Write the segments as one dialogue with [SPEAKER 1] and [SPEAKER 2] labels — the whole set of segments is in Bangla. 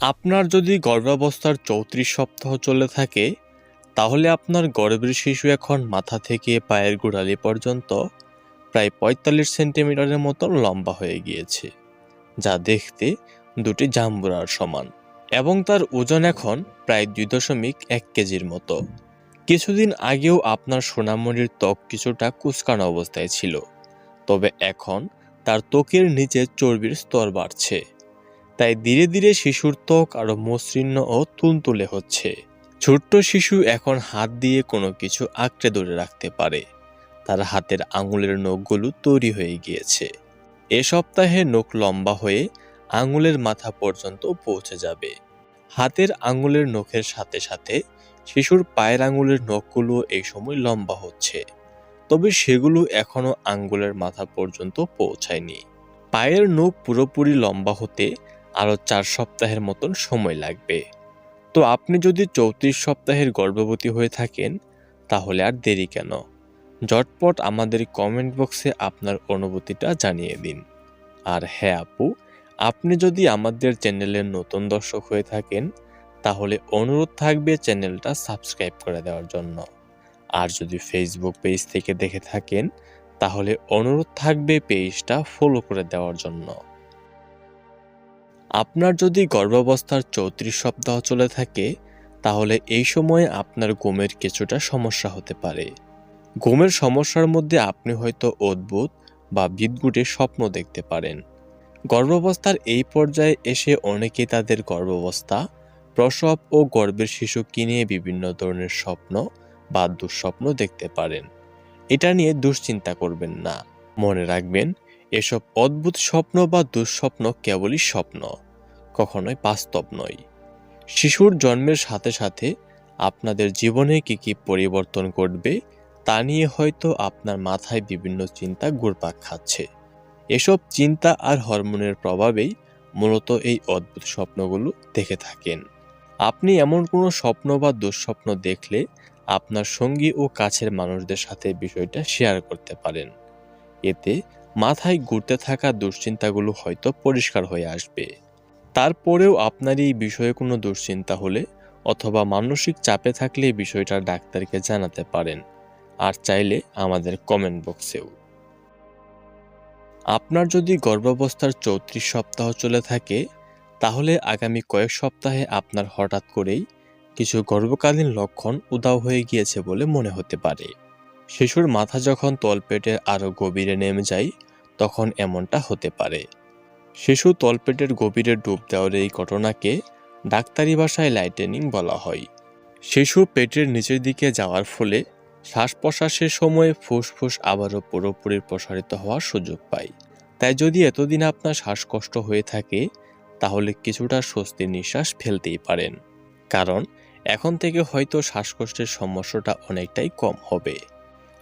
[SPEAKER 1] আপনার যদি গর্ভাবস্থার চৌত্রিশ সপ্তাহ চলে থাকে, তাহলে আপনার গর্ভের শিশু এখন মাথা থেকে পায়ের গোড়ালি পর্যন্ত প্রায় পঁয়তাল্লিশ সেন্টিমিটারের মতো লম্বা হয়ে গিয়েছে, যা দেখতে দুটি জাম্বুরার সমান এবং তার ওজন এখন প্রায় দুই দশমিক এক কেজির মতো। কিছুদিন আগেও আপনার সোনামণির ত্বক কিছুটা কুচকানো অবস্থায় ছিল, তবে এখন তার ত্বকের নিচে চর্বির স্তর বাড়ছে। তাই ধীরে ধীরে শিশুর ত্বক আরও মসৃণ ও তুলতুলে হচ্ছে। ছোট্ট শিশু এখন হাত দিয়ে কোনো কিছু আঁকড়ে ধরে রাখতে পারে। তার হাতের আঙুলের নখগুলো তৈরি হয়ে গিয়েছে। এ সপ্তাহে নখ লম্বা হয়ে আঙুলের মাথা পর্যন্ত পৌঁছে যাবে। হাতের আঙুলের নখের সাথে সাথে শিশুর পায়ের আঙুলের নখগুলো এই সময় লম্বা হচ্ছে। তবে সেগুলো এখনও আঙ্গুলের মাথা পর্যন্ত পৌঁছায়নি। পায়ের নখ পুরোপুরি লম্বা হতে আরও চার সপ্তাহের মতন সময় লাগবে। তো আপনি যদি চৌত্রিশ সপ্তাহের গর্ভবতী হয়ে থাকেন, তাহলে আর দেরি কেন? ঝটপট আমাদের কমেন্ট বক্সে আপনার অনুভূতিটা জানিয়ে দিন। আর হ্যাঁ আপু, আপনি যদি আমাদের চ্যানেলের নতুন দর্শক হয়ে থাকেন, তাহলে অনুরোধ থাকবে চ্যানেলটা সাবস্ক্রাইব করে দেওয়ার জন্য। আর যদি ফেসবুক পেজ থেকে দেখে থাকেন, তাহলে অনুরোধ থাকবে পেজটা ফলো করে দেওয়ার জন্য। আপনার যদি গর্ভাবস্থার চৌত্রিশ সপ্তাহ চলে থাকে, তাহলে এই সময়ে আপনার ঘুমের কিছুটা সমস্যা হতে পারে। ঘুমের সমস্যার মধ্যে আপনি হয়তো অদ্ভুত বা বিদ্যুটে স্বপ্ন দেখতে পারেন। গর্ভাবস্থার এই পর্যায়ে এসে অনেকে তাদের গর্ভাবস্থা, প্রসব ও গর্ভের শিশুকে নিয়ে বিভিন্ন ধরনের স্বপ্ন বা দুঃস্বপ্ন দেখতে পারেন। এটা নিয়ে দুশ্চিন্তা করবেন না। মনে রাখবেন এসব অদ্ভুত স্বপ্ন বা দুঃস্বপ্ন কেবলই স্বপ্ন, কখনোই বাস্তব নয়। শিশুর জন্মের সাথে সাথে আপনাদের জীবনে কি কি পরিবর্তন ঘটবে, তা নিয়ে হয়তো আপনার মাথায় বিভিন্ন চিন্তা ঘুরপাক খাচ্ছে। এসব চিন্তা আর হরমোনের প্রভাবেই মূলত এই অদ্ভুত স্বপ্নগুলো দেখে থাকেন। আপনি এমন কোনো স্বপ্ন বা দুঃস্বপ্ন দেখলে আপনার সঙ্গী ও কাছের মানুষদের সাথে বিষয়টা শেয়ার করতে পারেন। এতে মাথায় ঘুরতে থাকা দুশ্চিন্তাগুলো হয়তো পরিষ্কার হয়ে আসবে। তারপরেও আপনার এই বিষয়ে কোনো দুশ্চিন্তা হলে অথবা মানসিক চাপে থাকলে বিষয়টা ডাক্তারকে জানাতে পারেন, আর চাইলে আমাদের কমেন্ট বক্সেও আপনার যদি গর্ভাবস্থার চৌত্রিশ সপ্তাহ চলে থাকে, তাহলে আগামী কয়েক সপ্তাহে আপনার হঠাৎ করেই কিছু গর্ভকালীন লক্ষণ উদাও হয়ে গিয়েছে বলে মনে হতে পারে। শিশুর মাথা যখন তলপেটের আরও গভীরে নেমে যায় তখন এমনটা হতে পারে। শিশু তলপেটের গভীরে ডুব দেওয়ার এই ঘটনাকে ডাক্তারি ভাষায় লাইটেনিং বলা হয়। শিশু পেটের নিচের দিকে যাওয়ার ফলে শ্বাস প্রশ্বাসের সময় ফুসফুস আবারও পুরোপুরি প্রসারিত হওয়ার সুযোগ পায়। তাই যদি এতদিন আপনার শ্বাসকষ্ট হয়ে থাকে, তাহলে কিছুটা স্বস্তির নিঃশ্বাস ফেলতেই পারেন। কারণ, এখন থেকে হয়তো শ্বাসকষ্টের সমস্যাটা অনেকটাই কম হবে।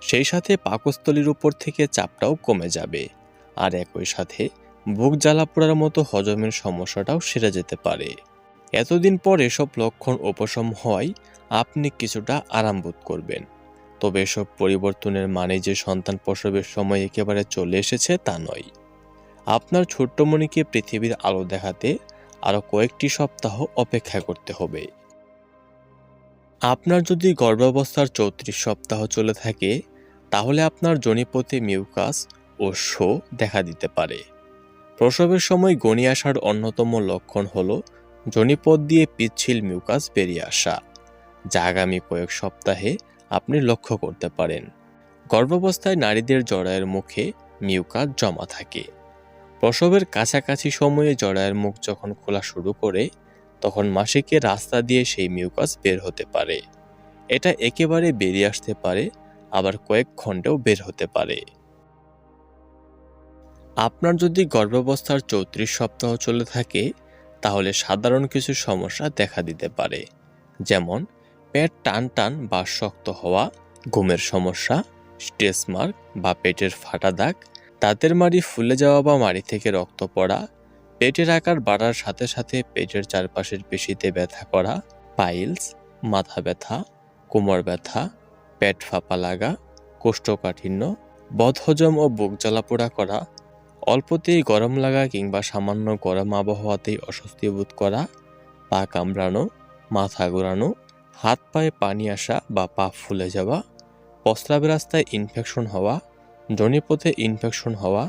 [SPEAKER 1] সেই সাথে পাকস্থলীর উপর থেকে চাপটাও কমে যাবে। আর একই সাথে বুক জ্বালা পোড়ার মতো হজমের সমস্যাটাও সেরে যেতে পারে। এতদিন পর এসব লক্ষণ উপশম হয় আপনি কিছুটা আরাম বোধ করবেন। তবে এসব পরিবর্তনের মানে যে সন্তান প্রসবের সময় একেবারে চলে এসেছে তা নয়। আপনার ছোট্ট ছোট্টমণিকে পৃথিবীর আলো দেখাতে আরও কয়েকটি সপ্তাহ অপেক্ষা করতে হবে। আপনার যদি গর্ভাবস্থার চৌত্রিশ সপ্তাহ চলে থাকে, তাহলে আপনার জনিপথে মিউকাস ও শো দেখা দিতে পারে। প্রসবের সময় গণি আসার অন্যতম লক্ষণ হল জনিপথ দিয়ে পিচ্ছিল মিউকাস বেরিয়ে আসা। যা আগামী কয়েক সপ্তাহে আপনি লক্ষ্য করতে পারেন। গর্ভাবস্থায় নারীদের জরায়ের মুখে মিউকাস জমা থাকে। প্রসবের কাছাকাছি সময়ে জরায়ের মুখ যখন খোলা শুরু করে, তখন মাসিকে রাস্তা দিয়ে সেই মিউকাস বের হতে পারে। এটা একেবারে বেরিয়ে আসতে পারে, আবার কয়েক খণ্ডেও বের হতে পারে। আপনার যদি গর্ভাবস্থার চৌত্রিশ সপ্তাহ চলে থাকে, তাহলে সাধারণ কিছু সমস্যা দেখা দিতে পারে। যেমন, পেট টান টান বা শক্ত হওয়া, ঘুমের সমস্যা, স্ট্রেস মার্ক বা পেটের ফাটা দাগ, দাঁতের মাড়ি ফুলে যাওয়া বা মাড়ি থেকে রক্ত পড়া, পেটের আকার বাড়ার সাথে সাথে পেটের চারপাশের পেশিতে ব্যথা করা, পাইলস, মাথা ব্যথা, কোমর ব্যথা, পেট ফাঁপা লাগা, কোষ্ঠকাঠিন্য, বদহজম ও বুক জ্বালাপোড়া করা অল্পতেই গরম লাগা কিংবা সামান্য গরম আবহাওয়াতেই অস্বস্তি বোধ করা, পা কামড়ানো, মাথা ঘোরানো, হাত পায়ে পানি আসা বা পা ফুলে যাওয়া প্রস্রাবের রাস্তায় ইনফেকশন হওয়া, জনিপথে ইনফেকশন হওয়া,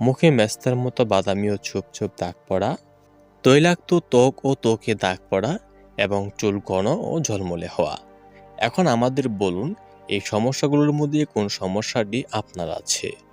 [SPEAKER 1] মুখে মেস্তার মতো বাদামি ও ছোপ ছোপ দাগ পড়া, তৈলাক্ত ত্বক ও ত্বকে দাগ পড়া এবং চুল ঘন ও ঝলমলে হওয়া। এখন আমাদের বলুন, এই সমস্যাগুলোর মধ্যে কোন সমস্যাটি আপনার আছে?